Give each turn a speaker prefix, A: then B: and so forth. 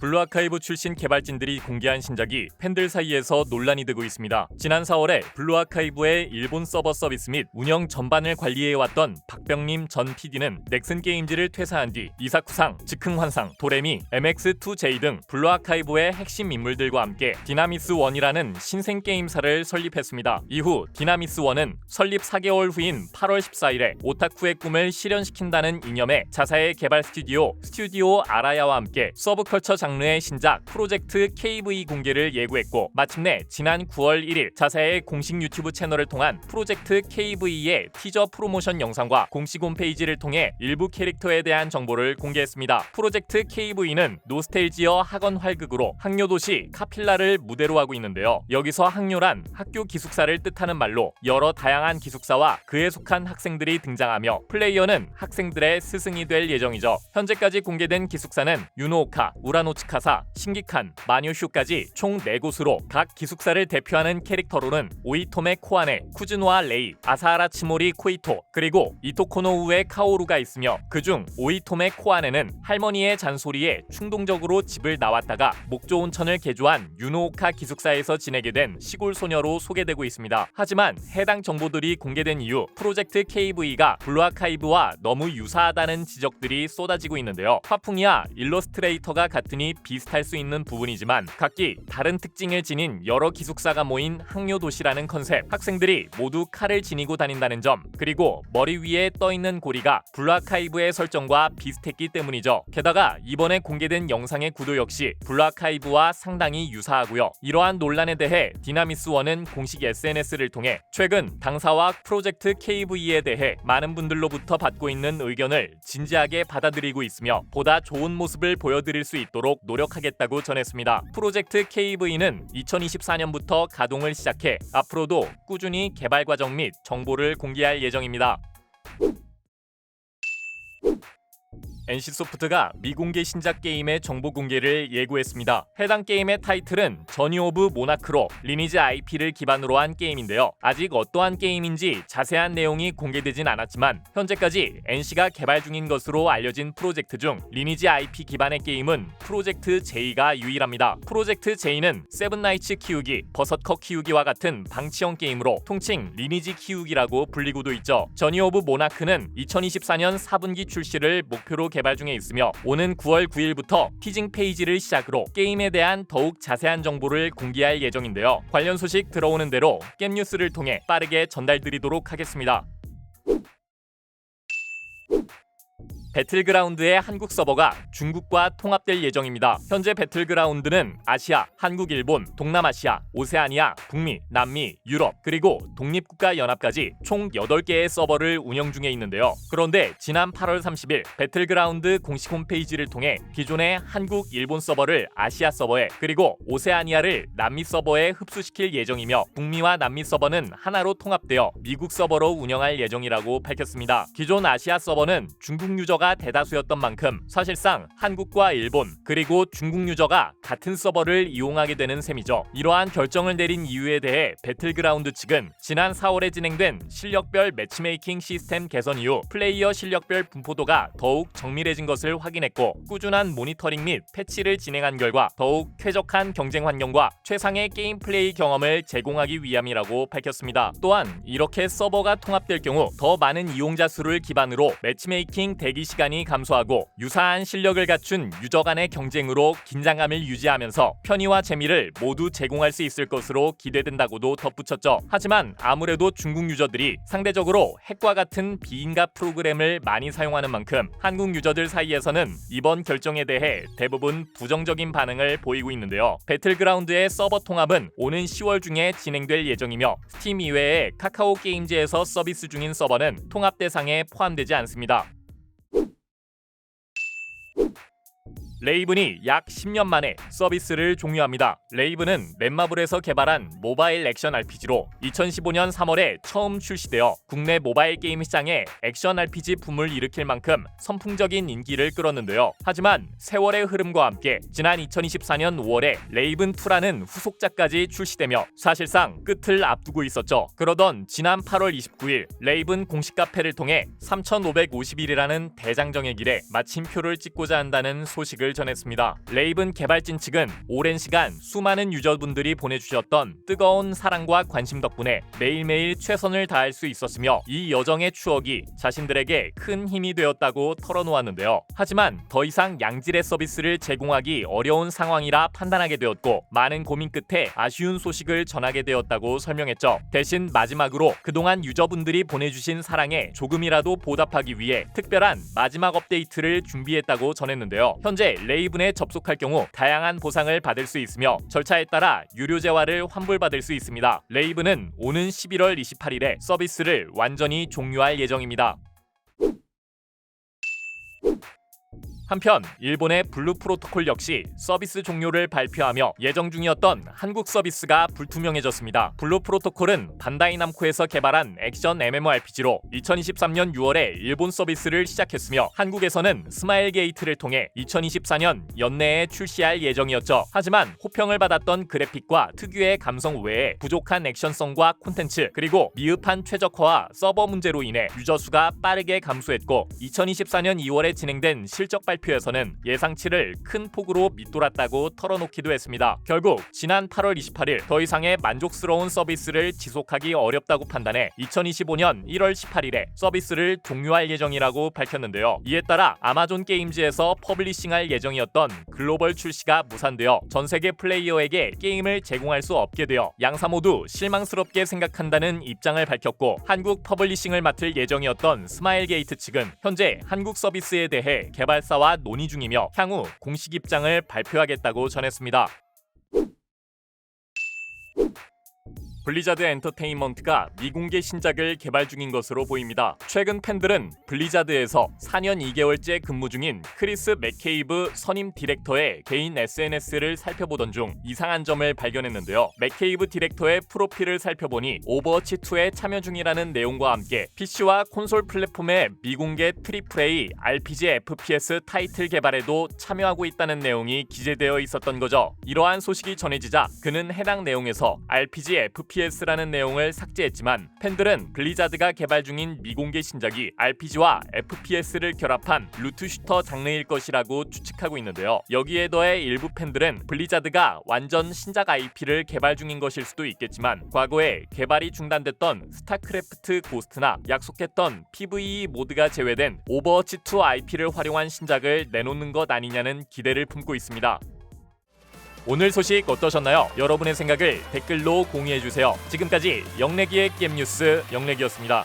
A: 블루아카이브 출신 개발진들이 공개한 신작이 팬들 사이에서 논란이 되고 있습니다. 지난 4월에 블루아카이브의 일본 서버 서비스 및 운영 전반을 관리해왔던 박병림 전 PD는 넥슨 게임즈를 퇴사한 뒤 이사쿠상, 즉흥환상, 도레미, MX2J 등 블루아카이브의 핵심 인물들과 함께 디나미스 1이라는 신생 게임사를 설립했습니다. 이후 디나미스 1은 설립 4개월 후인 8월 14일에 오타쿠의 꿈을 실현시킨다는 이념의 자사의 개발 스튜디오 스튜디오 아라야와 함께 서브컬처 장 르의 신작 프로젝트 KV 공개를 예고했고 마침내 지난 9월 1일 자사의 공식 유튜브 채널을 통한 프로젝트 KV의 티저 프로모션 영상과 공식 홈페이지를 통해 일부 캐릭터에 대한 정보를 공개했습니다. 프로젝트 KV는 노스텔지어 학원 활극으로 학료도시 카필라를 무대로 하고 있는데요. 여기서 학료란 학교 기숙사를 뜻하는 말로 여러 다양한 기숙사와 그에 속한 학생들이 등장하며 플레이어는 학생들의 스승이 될 예정이죠. 현재까지 공개된 기숙사는 유노오카, 우라노 츠카사, 신기칸, 마뇨슈까지 총 4곳으로 각 기숙사를 대표하는 캐릭터로는 오이토메 코아네, 쿠즈노아 레이, 아사하라 치모리 코이토, 그리고 이토코노우의 카오루가 있으며 그중 오이토메 코아네는 할머니의 잔소리에 충동적으로 집을 나왔다가 목조 온천을 개조한 유노오카 기숙사에서 지내게 된 시골 소녀로 소개되고 있습니다. 하지만 해당 정보들이 공개된 이후 프로젝트 KV가 블루아카이브와 너무 유사하다는 지적들이 쏟아지고 있는데요. 화풍이야 일러스트레이터가 같으니 비슷할 수 있는 부분이지만 각기 다른 특징을 지닌 여러 기숙사가 모인 학료 도시라는 컨셉, 학생들이 모두 칼을 지니고 다닌다는 점, 그리고 머리 위에 떠 있는 고리가 블루아카이브의 설정과 비슷했기 때문이죠. 게다가 이번에 공개된 영상의 구도 역시 블루아카이브와 상당히 유사하고요. 이러한 논란에 대해 디나미스 원은 공식 SNS를 통해 최근 당사와 프로젝트 KV에 대해 많은 분들로부터 받고 있는 의견을 진지하게 받아들이고 있으며 보다 좋은 모습을 보여드릴 수 있도록 노력하겠다고 전했습니다. 프로젝트 KV는 2024년부터 가동을 시작해 앞으로도 꾸준히 개발 과정 및 정보를 공개할 예정입니다. NC소프트가 미공개 신작 게임의 정보 공개를 예고했습니다. 해당 게임의 타이틀은 저니 오브 모나크로 리니지 IP를 기반으로 한 게임인데요. 아직 어떠한 게임인지 자세한 내용이 공개되진 않았지만 현재까지 NC가 개발 중인 것으로 알려진 프로젝트 중 리니지 IP 기반의 게임은 프로젝트 J가 유일합니다. 프로젝트 J는 세븐나이츠 키우기, 버섯컷 키우기와 같은 방치형 게임으로 통칭 리니지 키우기라고 불리고도 있죠. 저니 오브 모나크는 2024년 4분기 출시를 목표로 개발 중에 있으며 오는 9월 9일부터 티징 페이지를 시작으로 게임에 대한 더욱 자세한 정보를 공개할 예정인데요. 관련 소식 들어오는 대로 겜 뉴스를 통해 빠르게 전달드리도록 하겠습니다. 배틀그라운드의 한국 서버가 중국과 통합될 예정입니다. 현재 배틀그라운드는 아시아, 한국, 일본, 동남아시아, 오세아니아, 북미, 남미, 유럽, 그리고 독립국가 연합까지 총 8개의 서버를 운영 중에 있는데요. 그런데 지난 8월 30일 배틀그라운드 공식 홈페이지를 통해 기존의 한국, 일본 서버를 아시아 서버에 그리고 오세아니아를 남미 서버에 흡수시킬 예정이며 북미와 남미 서버는 하나로 통합되어 미국 서버로 운영할 예정이라고 밝혔습니다. 기존 아시아 서버는 중국 유저가 대다수였던 만큼 사실상 한국과 일본 그리고 중국 유저가 같은 서버를 이용하게 되는 셈이죠. 이러한 결정을 내린 이유에 대해 배틀그라운드 측은 지난 4월에 진행된 실력별 매치메이킹 시스템 개선 이후 플레이어 실력별 분포도가 더욱 정밀해진 것을 확인했고 꾸준한 모니터링 및 패치를 진행한 결과 더욱 쾌적한 경쟁 환경과 최상의 게임 플레이 경험을 제공하기 위함이라고 밝혔습니다. 또한 이렇게 서버가 통합될 경우 더 많은 이용자 수를 기반으로 매치메이킹 대기 시간이 감소하고 유사한 실력을 갖춘 유저 간의 경쟁으로 긴장감을 유지하면서 편의와 재미를 모두 제공할 수 있을 것으로 기대된다고도 덧붙였죠. 하지만 아무래도 중국 유저들이 상대적으로 핵과 같은 비인가 프로그램을 많이 사용하는 만큼 한국 유저들 사이에서는 이번 결정에 대해 대부분 부정적인 반응을 보이고 있는데요. 배틀그라운드의 서버 통합은 오는 10월 중에 진행될 예정이며 스팀 이외에 카카오 게임즈에서 서비스 중인 서버는 통합 대상에 포함되지 않습니다. 레이븐이 약 10년 만에 서비스를 종료합니다. 레이븐은 넷마블에서 개발한 모바일 액션 RPG로 2015년 3월에 처음 출시되어 국내 모바일 게임 시장에 액션 RPG 붐을 일으킬 만큼 선풍적인 인기를 끌었는데요. 하지만 세월의 흐름과 함께 지난 2024년 5월에 레이븐 2라는 후속작까지 출시되며 사실상 끝을 앞두고 있었죠. 그러던 지난 8월 29일 레이븐 공식 카페를 통해 3,550일이라는 대장정의 길에 마침표를 찍고자 한다는 소식을 소식을 전했습니다. 레이븐 개발진 측은 오랜 시간 수많은 유저분들이 보내주셨던 뜨거운 사랑과 관심 덕분에 매일매일 최선을 다할 수 있었으며 이 여정의 추억이 자신들에게 큰 힘이 되었다고 털어놓았는데요. 하지만 더 이상 양질의 서비스를 제공하기 어려운 상황이라 판단하게 되었고 많은 고민 끝에 아쉬운 소식을 전하게 되었다고 설명했죠. 대신 마지막으로 그동안 유저분들이 보내주신 사랑에 조금이라도 보답하기 위해 특별한 마지막 업데이트를 준비했다고 전했는데요. 현재 레이븐에 접속할 경우 다양한 보상을 받을 수 있으며 절차에 따라 유료 재화를 환불받을 수 있습니다. 레이븐은 오는 11월 28일에 서비스를 완전히 종료할 예정입니다. 한편 일본의 블루 프로토콜 역시 서비스 종료를 발표하며 예정 중이었던 한국 서비스가 불투명해졌습니다. 블루 프로토콜은 반다이 남코에서 개발한 액션 MMORPG로 2023년 6월에 일본 서비스를 시작했으며 한국에서는 스마일 게이트를 통해 2024년 연내에 출시할 예정이었죠. 하지만 호평을 받았던 그래픽과 특유의 감성 외에 부족한 액션성과 콘텐츠 그리고 미흡한 최적화와 서버 문제로 인해 유저 수가 빠르게 감소했고 2024년 2월에 진행된 실적 발표 에서는 예상치를 큰 폭으로 밑돌았다고 털어놓기도 했습니다. 결국 지난 8월 28일 더 이상의 만족스러운 서비스를 지속하기 어렵다고 판단해 2025년 1월 18일에 서비스를 종료할 예정이라고 밝혔는데요. 이에 따라 아마존 게임즈에서 퍼블리싱할 예정이었던 글로벌 출시가 무산되어 전 세계 플레이어에게 게임을 제공할 수 없게 되어 양사 모두 실망스럽게 생각한다는 입장을 밝혔고 한국 퍼블리싱을 맡을 예정이었던 스마일게이트 측은 현재 한국 서비스에 대해 개발사와 논의 중이며 향후 공식 입장을 발표하겠다고 전했습니다. 블리자드 엔터테인먼트가 미공개 신작을 개발 중인 것으로 보입니다. 최근 팬들은 블리자드에서 4년 2개월째 근무 중인 크리스 맥케이브 선임 디렉터의 개인 SNS를 살펴보던 중 이상한 점을 발견했는데요. 맥케이브 디렉터의 프로필을 살펴보니 오버워치 2에 참여 중이라는 내용과 함께 PC와 콘솔 플랫폼의 미공개 AAA RPG FPS 타이틀 개발에도 참여하고 있다는 내용이 기재되어 있었던 거죠. 이러한 소식이 전해지자 그는 해당 내용에서 RPG FPS FPS라는 내용을 삭제했지만 팬들은 블리자드가 개발 중인 미공개 신작이 RPG와 FPS를 결합한 루트 슈터 장르일 것이라고 추측하고 있는데요. 여기에 더해 일부 팬들은 블리자드가 완전 신작 IP를 개발 중인 것일 수도 있겠지만 과거에 개발이 중단됐던 스타크래프트 고스트나 약속했던 PVE 모드가 제외된 오버워치 2 IP를 활용한 신작을 내놓는 것 아니냐는 기대를 품고 있습니다. 오늘 소식 어떠셨나요? 여러분의 생각을 댓글로 공유해주세요. 지금까지 영래기의 게임 뉴스 영래기였습니다.